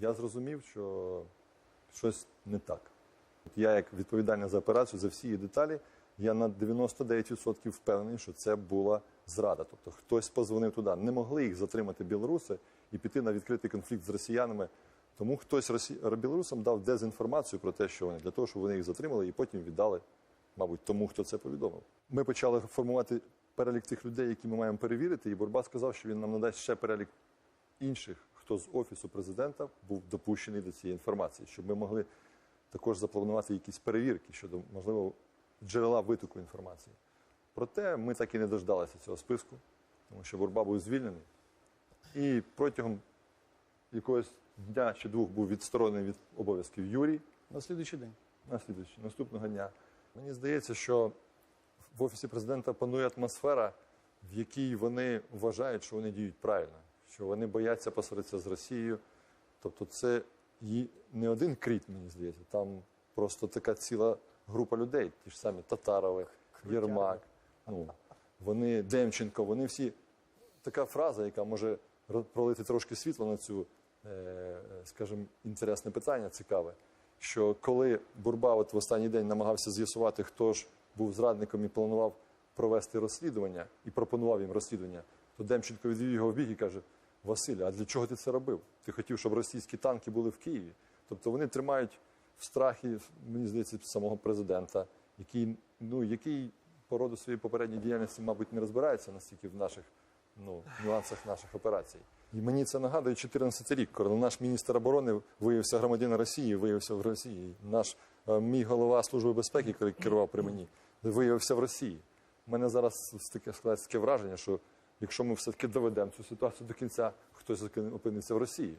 я зрозумів, що щось не так. От Я, як відповідальний за операцію, за всі її деталі, я на 99% впевнений, що це була зрада. Тобто хтось позвонив туди. Не могли їх затримати білоруси і піти на відкритий конфлікт з росіянами. Тому хтось росі... білорусам дав дезінформацію про те, що вони для того, щоб вони їх затримали і потім віддали, мабуть, тому, хто це повідомив. Ми почали формувати перелік тих людей, які ми маємо перевірити. І Бурба сказав, що він нам надасть ще перелік інших, хто з офісу президента був допущений до цієї інформації, щоб ми могли також запланувати якісь перевірки щодо можливо джерела витоку інформації. Проте ми так і не дождалися цього списку, тому що Бурба був звільнений. І протягом якогось дня чи двох був відсторонений від обов'язків Юрій На слідуючий день. наслідуючи наступного дня. Мені здається, що в офісі президента панує атмосфера, в якій вони вважають, що вони діють правильно, що вони бояться посваритися з Росією. Тобто, це і не один кріт, мені здається, там просто така ціла група людей, ті ж самі Татарови, Єрмак, ну, вони Демченко, вони всі така фраза, яка може пролити трошки світло на цю, е, скажімо, інтересне питання, цікаве. Що коли Бурба от в останній день намагався з'ясувати, хто ж був зрадником і планував провести розслідування і пропонував їм розслідування, то Демченко відвів його в бік і каже: Василь, а для чого ти це робив? Ти хотів, щоб російські танки були в Києві? Тобто вони тримають в страхі, мені здається, самого президента, який, ну, який по роду своєї попередньої діяльності, мабуть, не розбирається настільки в наших ну, нюансах наших операцій. І мені це нагадує 14 рік, коли наш міністр оборони виявився громадянин Росії, виявився в Росії. Наш е, мій голова служби безпеки, який керував при мені, виявився в Росії. У мене зараз таке складається таке враження, що якщо ми все-таки доведемо цю ситуацію до кінця, хтось опиниться в Росії.